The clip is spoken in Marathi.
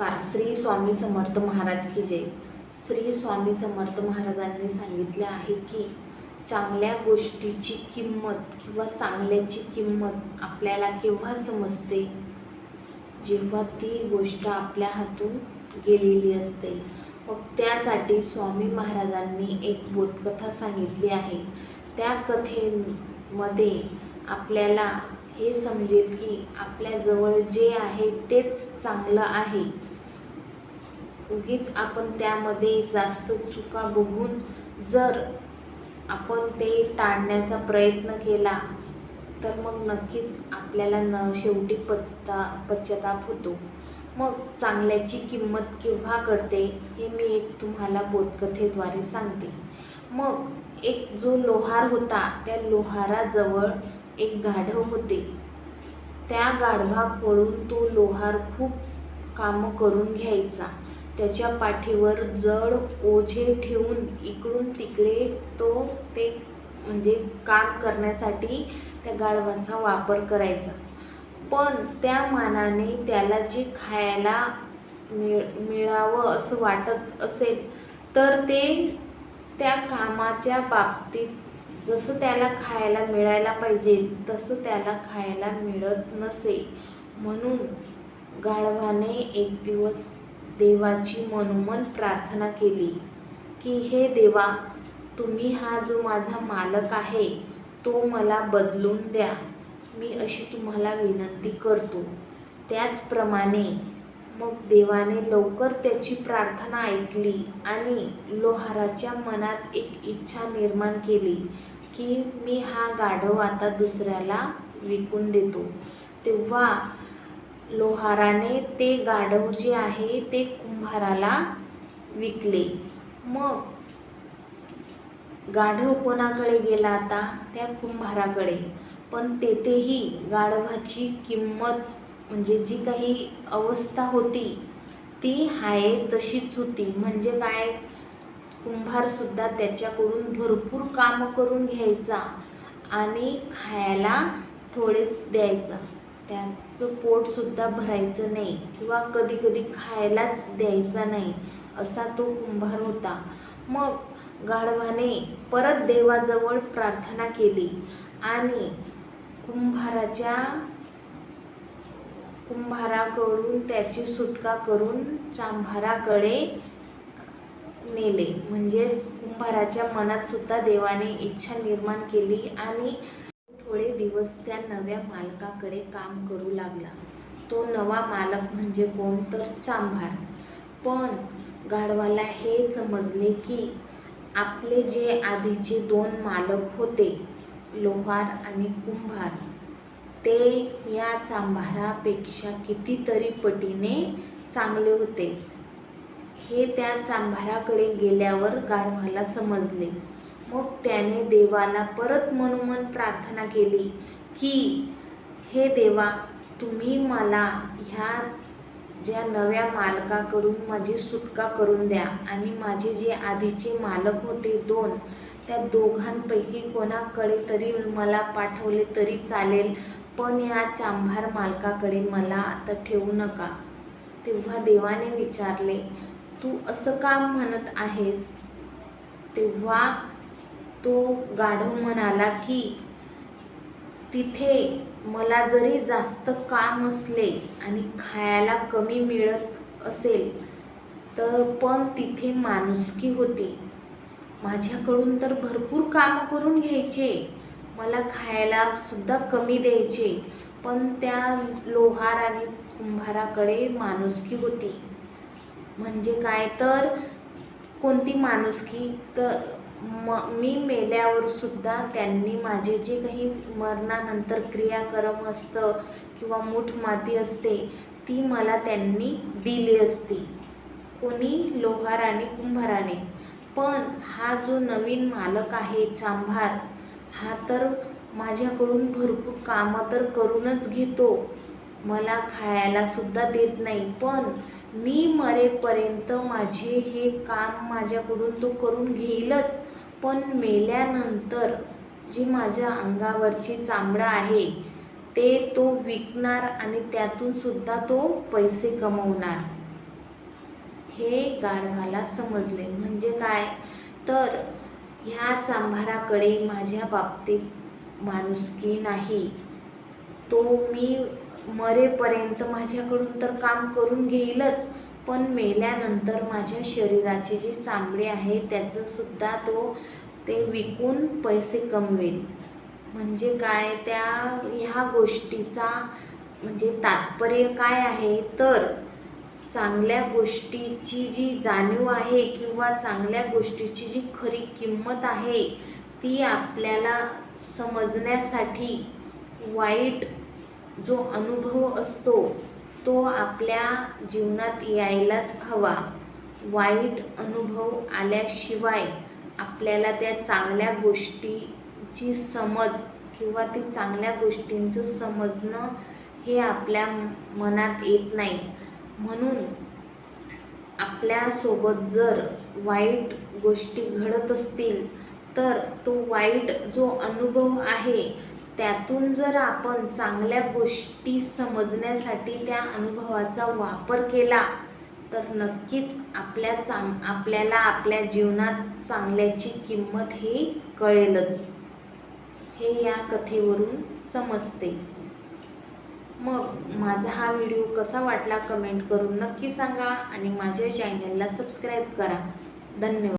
नमस्कार. श्री स्वामी समर्थ महाराज की जय. श्री स्वामी समर्थ महाराजांनी सांगितले आहे की चांगल्या गोष्टीची किंमत किंवा चांगल्याची किंमत आपल्याला केव्हा समजते? जेव्हा ती गोष्ट आपल्या हातून गेलेली असते. मग त्यासाठी स्वामी महाराजांनी एक बोधकथा सांगितली आहे. त्या कथेमध्ये आपल्याला हे समजेल की आपल्याजवळ जे आहे तेच चांगलं आहे. उगीच आपण त्यामध्ये जास्त चुका बघून जर आपण ते टाळण्याचा प्रयत्न केला तर मग नक्कीच आपल्याला न शेवटी पचता पश्चाताप होतो. मग चांगल्याची किंमत केव्हा कळते हे मी एक तुम्हाला बोधकथेद्वारे सांगते. मग एक जो लोहार होता त्या लोहाराजवळ एक गाढव होते. त्या गाढवाकडून तो लोहार खूप कामं करून घ्यायचा. त्याच्या पाठीवर जड ओझे ठेवून इकडून तिकडे तो ते म्हणजे काम करण्यासाठी त्या गाढवाचा वापर करायचा. पण त्या मानाने त्याला जे खायला मिळ मिळावं असं वाटत असेल तर ते त्या कामाच्या बाबतीत जसं त्याला खायला मिळायला पाहिजे तसं त्याला खायला मिळत नसे. म्हणून गाढवाने एक दिवस देवाची मनोमन प्रार्थना केली की हे देवा तुम्ही हा जो माझा मालक आहे तो मला बदलून द्या. मी अशी तुम्हाला विनंती करतो. त्याचप्रमाणे मग देवाने लवकर त्याची प्रार्थना ऐकली आणि लोहाराच्या मनात एक इच्छा निर्माण केली की मी हा गाढव आता दुसऱ्याला विकून देतो. तेव्हा लोहाराने ते गाढव जे आहे ते कुंभाराला विकले. मग गाढव कोणाकडे गेला आता? त्या कुंभाराकडे. पण तेथेही गाढवाची किंमत म्हणजे जी काही अवस्था होती ती आहे तशीच होती. म्हणजे काय? कुंभारसुद्धा त्याच्याकडून भरपूर कामं करून घ्यायचा आणि खायला थोडेच द्यायचा. त्याचं पोटसुद्धा भरायचं नाही किंवा कधी कधी खायलाच द्यायचा नाही असा तो कुंभार होता. मग गाढवाने परत देवाजवळ प्रार्थना केली आणि कुंभाराच्या कुंभाराकडून त्याची सुटका करून चांभाराकडे नेले. म्हणजेच कुंभाराच्या मनात सुद्धा देवाने इच्छा निर्माण केली आणि थोडे दिवस त्या नव्या मालकाकडे काम करू लागला. तो नवा मालक म्हणजे कोण तर चांभार. पण गाढवाला हे समजले की आपले जे आधीचे दोन मालक होते लोहार आणि कुंभार ते या चांभारापेक्षा कितीतरी पटीने चांगले होते. हे त्या चांभाराकडे गेल्यावर गाढवाला समजले. मग त्याने देवाला परत मनोमन प्रार्थना केली की हे देवा तुम्ही मला ह्या ज्या नव्या मालकाकडून माझी सुटका करून द्या आणि माझे जे आधीचे मालक होते दोन त्या दोघांपैकी कोणाकडे तरी मला पाठवले तरी चालेल पण या चांभार मालकाकडे मला आता ठेवू नका. तेव्हा देवाने विचारले तू असं का म्हणत आहेस? तेव्हा तो गाढव म्हणाला की तिथे मला जरी जास्त काम असले आणि खायला कमी मिळत असेल तर पण तिथे माणुसकी होती. माझ्याकडून तर भरपूर काम करून घ्यायचे. मला खायला सुद्धा कमी द्यायचे. पण त्या लोहार आणि कुंभाराकडे माणुसकी होती. म्हणजे काय तर? कोणती माणुसकी? तर म मी मेल्यावर सुद्धा त्यांनी माझे जे काही मरणानंतर क्रियाक्रम असतं किंवा मूठ माती असते ती मला त्यांनी दिली असती. कोणी लोहाराने कुंभाराने. पण हा जो नवीन मालक आहे चांभार हा तर माझ्याकडून भरपूर कामं तर करूनच घेतो. मला खायला सुद्धा देत नाही पण मी मरेपर्यंत माझे हे काम माझ्याकडून तो करून घेईलच. पण मेल्यानंतर जे माझ्या अंगावरची चांबडं आहे ते तो विकणार आणि त्यातून सुद्धा तो पैसे कमवणार. हे गाढवाला समजले. म्हणजे काय? तर ह्या चांभाराकडे माझ्या बाबतीत माणुसकी नाही. तो मी मरेपर्यंत माझ्याकडून तर काम करून घेईलच पण मेल्यानंतर माझ्या शरीराची जी चांबडे आहे त्याचंसुद्धा तो ते विकून पैसे कमवेल. म्हणजे काय? त्या ह्या गोष्टीचा म्हणजे तात्पर्य काय आहे? तर चांगल्या गोष्टीची जी जाणीव आहे किंवा चांगल्या गोष्टीची जी खरी किंमत आहे ती आपल्याला समजण्यासाठी वाईट जो अनुभव असतो तो आपल्या जीवनात यायलाच हवा. वाईट अनुभव आल्याशिवाय आपल्याला त्या चांगल्या गोष्टीची समज किंवा ती चांगल्या गोष्टींचं समजणं हे आपल्या मनात येत नाही. म्हणून आपल्यासोबत जर वाईट गोष्टी घडत असतील तर तो वाईट जो अनुभव आहे त्यातून जर आपण चांगल्या गोष्टी समजण्यासाठी त्या अनुभवाचा वापर केला तर नक्कीच आपल्या चांग आपल्याला आपल्या जीवनात चांगल्याची किंमत ही कळेलच. हे या कथेवरून समजते. मग माझा हा व्हिडिओ कसा वाटला कमेंट करून नक्की सांगा आणि माझ्या चॅनलला सबस्क्राईब करा. धन्यवाद.